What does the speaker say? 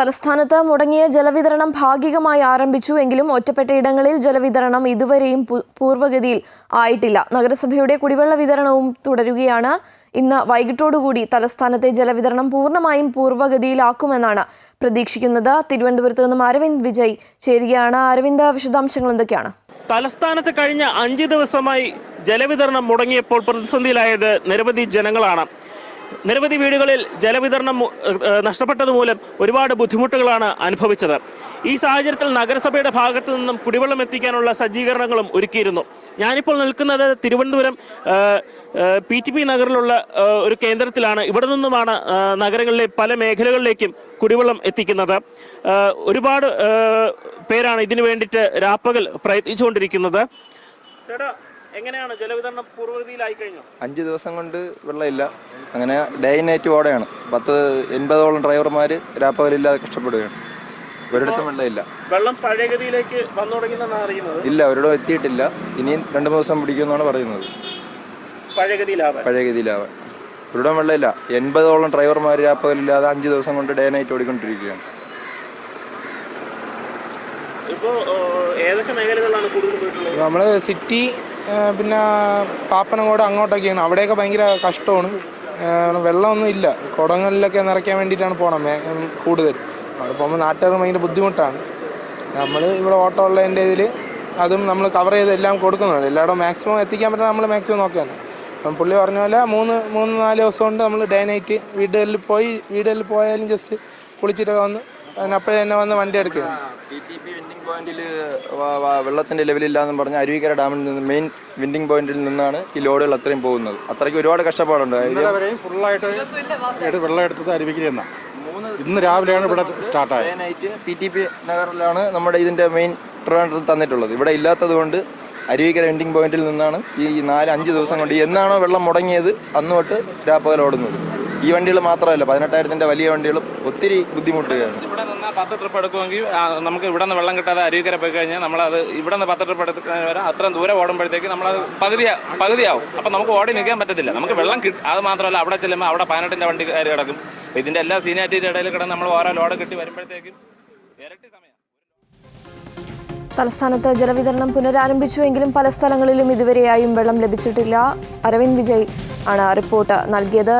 തലസ്ഥാനത്ത് മുടങ്ങിയ ജലവിതരണം ഭാഗികമായി ആരംഭിച്ചു എങ്കിലും ഒറ്റപ്പെട്ട ഇടങ്ങളിൽ ജലവിതരണം ഇതുവരെയും പൂർവഗതിയിൽ ആയിട്ടില്ല. നഗരസഭയുടെ കുടിവെള്ള വിതരണവും തുടരുകയാണ്. ഇന്ന് വൈകിട്ടോടുകൂടി തലസ്ഥാനത്തെ ജലവിതരണം പൂർണമായും പൂർവഗതിയിലാക്കുമെന്നാണ് പ്രതീക്ഷിക്കുന്നത്. തിരുവനന്തപുരത്ത് നിന്നും അരവിന്ദ് വിജയ് ചേരുകയാണ്. അരവിന്ദ് വിശദാംശങ്ങൾ എന്തൊക്കെയാണ്? തലസ്ഥാനത്ത് കഴിഞ്ഞ അഞ്ച് ദിവസമായി ജലവിതരണം മുടങ്ങിയപ്പോൾ പ്രതിസന്ധിയിലായത് നിരവധി ജനങ്ങളാണ്. നിരവധി വീടുകളിൽ ജലവിതരണം മു- ഏഹ് നഷ്ടപ്പെട്ടത് മൂലം ഒരുപാട് ബുദ്ധിമുട്ടുകളാണ് അനുഭവിച്ചത്. ഈ സാഹചര്യത്തിൽ നഗരസഭയുടെ ഭാഗത്തു നിന്നും കുടിവെള്ളം എത്തിക്കാനുള്ള സജ്ജീകരണങ്ങളും ഒരുക്കിയിരുന്നു. ഞാനിപ്പോൾ നിൽക്കുന്നത് തിരുവനന്തപുരം പി ടി പി നഗറിലുള്ള ഒരു കേന്ദ്രത്തിലാണ്. ഇവിടെ നിന്നുമാണ് നഗരങ്ങളിലെ പല മേഖലകളിലേക്കും കുടിവെള്ളം എത്തിക്കുന്നത്. ഒരുപാട് പേരാണ് ഇതിനു വേണ്ടിയിട്ട് രാപ്പകൽ പ്രയത്നിച്ചുകൊണ്ടിരിക്കുന്നത്. എങ്ങനെയാണ് ജലവിതരണം പൂർവതിയിലായി കഴിഞ്ഞു? അഞ്ച് ദിവസം കൊണ്ട് വെള്ളമില്ല. അങ്ങനെ ഡേ നൈറ്റ് ഓടെയാണ്. പത്ത് എൺപതോളം ഡ്രൈവർമാർ രാപ്പകലില്ലാതെ കഷ്ടപ്പെടുകയാണ്. ഒരിടത്തും വെള്ളമില്ല. വെള്ളം പഴയഗതിയിലേക്ക് വന്നു തുടങ്ങിയെന്നാണ് അറിയുന്നത്? ഇല്ല ഒരിടം എത്തിയിട്ടില്ല. ഇനിയും രണ്ട് മൂന്ന് ദിവസം പിടിക്കുമെന്നാണ് പറയുന്നത്. പഴയഗതിയിലാവാൻ പഴയഗതിയിലാവാൻ ഒരിടം വെള്ളമില്ല. എൺപതോളം ഡ്രൈവർമാർ രാപ്പകലില്ലാതെ അഞ്ച് ദിവസം കൊണ്ട് ഡേ നൈറ്റ് ഓടിക്കൊണ്ടിരിക്കുകയാണ്. നമ്മൾ നമ്മൾ സിറ്റി പിന്നെ പാപ്പനംകോട് അങ്ങോട്ടൊക്കെയാണ്. അവിടെയൊക്കെ ഭയങ്കര കഷ്ടമാണ്. വെള്ളമൊന്നും ഇല്ല. കുടങ്ങളിലൊക്കെ നിറയ്ക്കാൻ വേണ്ടിയിട്ടാണ് പോകണം കൂടുതൽ. അവിടെ പോകുമ്പോൾ നാട്ടുകാർ ഭയങ്കര ബുദ്ധിമുട്ടാണ്. നമ്മൾ ഇവിടെ ഓട്ടോ ഉള്ളതിന്റെ ഇതിൽ അതും നമ്മൾ കവർ ചെയ്ത് എല്ലാം കൊടുക്കുന്നുണ്ട്. എല്ലായിടവും മാക്സിമം എത്തിക്കാൻ പറ്റുന്ന നമ്മൾ മാക്സിമം നോക്കുകയാണ് അപ്പം പുള്ളി പറഞ്ഞ പോലെ മൂന്ന് മൂന്ന് നാല് ദിവസം കൊണ്ട് നമ്മൾ ഡേ നൈറ്റ് വീടുകളിൽ പോയി വീടുകളിൽ പോയാലും ജസ്റ്റ് കുളിച്ചിട്ടൊക്കെ വന്ന് അതിനപ്പോഴേ തന്നെ വന്ന് വണ്ടി എടുക്കുകയാണ്. ടി വെള്ളത്തിന്റെ ലെവലില്ലാന്ന് പറഞ്ഞ അരുവിക്കര ഡാമിൽ നിന്ന് മെയിൻ വിൻഡിംഗ് പോയിന്റിൽ നിന്നാണ് ഈ ലോഡുകൾ അത്രയും പോകുന്നത്. അത്രയ്ക്ക് ഒരുപാട് കഷ്ടപ്പാടുണ്ട്. ഫുള്ളായിട്ട് വെള്ളം എടുത്തത് അരുവിക്കര എന്നാ ഇന്ന് രാവിലെയാണ് ഇവിടെ സ്റ്റാർട്ടായത്. പി ടി പി നഗറിലാണ് നമ്മുടെ ഇതിന്റെ മെയിൻ ട്രിവാൻഡ്രം തന്നിട്ടുള്ളത്. ഇവിടെ ഇല്ലാത്തത് കൊണ്ട് അരുവിക്കര വെൻഡിങ് പോയിന്റിൽ നിന്നാണ് ഈ നാല് അഞ്ച് ദിവസം കൊണ്ട് എന്നാണോ വെള്ളം മുടങ്ങിയത് അന്ന് തൊട്ട് രാപ്പകൽ ഓടുന്നത്. ഈ വണ്ടികൾ മാത്രമല്ല പതിനെട്ടായിരത്തിന്റെ വലിയ വണ്ടികളും ഒത്തിരി ബുദ്ധിമുട്ടുകയാണ്. ഇവിടെ നിന്ന് പത്ത് ട്രിപ്പ് എടുക്കുമെങ്കിൽ നമുക്ക് ഇവിടെ നിന്ന് വെള്ളം കിട്ടാതെ അരുവിക്കര പോയി കഴിഞ്ഞാൽ നമ്മളത് ഇവിടെ നിന്ന് പത്ത് ട്രിപ്പ് എടുക്കാൻ വരെ അത്രയും ദൂരം ഓടുമ്പോഴത്തേക്ക് നമ്മളത് പകുതി പകുതിയാവും. അപ്പം നമുക്ക് ഓടി നിൽക്കാൻ പറ്റത്തില്ല. നമുക്ക് വെള്ളം കിട്ടും അത് മാത്രമല്ല അവിടെ ചെല്ലുമ്പോൾ അവിടെ പതിനെട്ടിന്റെ വണ്ടി കയറി കിടക്കും. ഇതിന്റെ ഇതിന്റെ എല്ലാ സീനിയാരിറ്റിയുടെ ഇടയിൽ കിടന്ന് നമ്മൾ ഓരോ ലോഡ് കിട്ടി വരുമ്പോഴത്തേക്കും ഇരട്ടി സമയം. തലസ്ഥാനത്ത് ജലവിതരണം പുനരാരംഭിച്ചുവെങ്കിലും പല സ്ഥലങ്ങളിലും ഇതുവരെയായും വെള്ളം ലഭിച്ചിട്ടില്ല. അരവിന്ദ് വിജയ് ആണ് റിപ്പോർട്ട് നൽകിയത്.